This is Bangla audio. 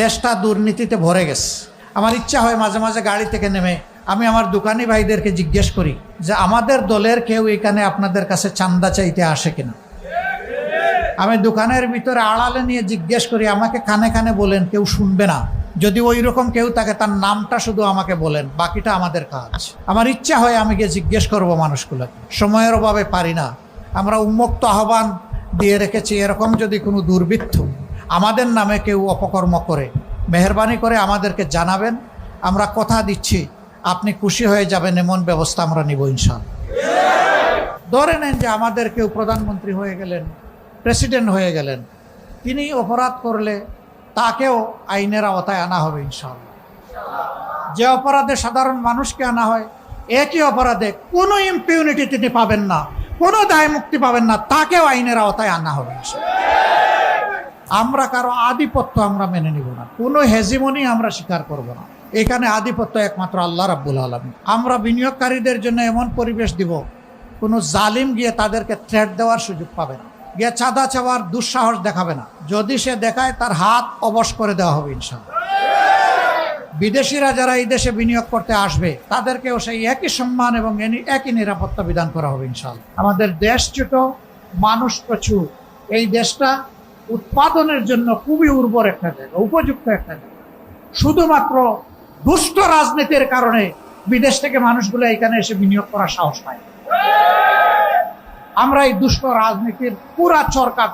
দেশটা দুর্নীতিতে ভরে গেছে। আমার ইচ্ছা হয় মাঝে মাঝে গাড়ি থেকে নেমে আমি আমার দোকানি ভাইদেরকে জিজ্ঞেস করি যে আমাদের দলের কেউ এখানে আপনাদের কাছে চান্দা চাইতে আসে কিনা? আমি দোকানের ভিতরে আড়ালে নিয়ে জিজ্ঞেস করি, আমাকে কানে কানে বলেন, কেউ শুনবে না। যদি ওই রকম কেউ থাকে, তার নামটা শুধু আমাকে বলেন, বাকিটা আমাদের কাজ। আমার ইচ্ছা হয় আমি গিয়ে জিজ্ঞেস করব মানুষগুলো সময়ের অভাবে পারি না। আমরা উন্মুক্ত আহ্বান দিয়ে রেখেছি, এরকম যদি কোনো দুর্বৃত্ত আমাদের নামে কেউ অপকর্ম করে, মেহরবানি করে আমাদেরকে জানাবেন। আমরা কথা দিচ্ছি, আপনি খুশি হয়ে যাবেন, এমন ব্যবস্থা আমরা নিব ইনশাল ধরে নেন যে আমাদের কেউ প্রধানমন্ত্রী হয়ে গেলেন, প্রেসিডেন্ট হয়ে গেলেন, তিনি অপরাধ করলে তাকেও আইনের আওতায় আনা হবে ইনশাআল্লাহ। যে অপরাধে সাধারণ মানুষকে আনা হয়, একই অপরাধে কোনো ইম্পিউনিটি তিনি পাবেন না, কোনো দায় মুক্তি পাবেন না, তাকেও আইনের আওতায় আনা হবে। আমরা কারও আধিপত্য আমরা মেনে নিব না। কোনো হেজিমনি আমরা স্বীকার করব না। এখানে আধিপত্য একমাত্র আল্লাহ রাব্বুল আলমী আমরা বিনিয়োগকারীদের জন্য এমন পরিবেশ দিব, কোনো জালিম গিয়ে তাদেরকে থ্রেট দেওয়ার সুযোগ পাবে না। গিয়ে চাঁদা চাওয়ার দুঃসাহস দেখাবে না। যদি সে দেখায়, তার হাত অবশ করে দেওয়া হবে ইনশাল্লাহ বিদেশিরা যারা এই দেশে বিনিয়োগ করতে আসবে, তাদেরকেও সেই একই সম্মান এবং একই নিরাপত্তা বিধান করা হবে ইনশাল্লাহ আমাদের দেশ ছোট, মানুষ প্রচুর। এই দেশটা উৎপাদনের জন্য খুবই উর্বর একটা জায়গা, উপযুক্ত একটা জায়গা। শুধুমাত্র দুষ্ট রাজনীতির কারণে বিদেশ থেকে মানুষগুলো এখানে এসে বিনিয়োগ করার সাহস পায় আমরা এই দুষ্ট রাজনীতির পুরা চরকা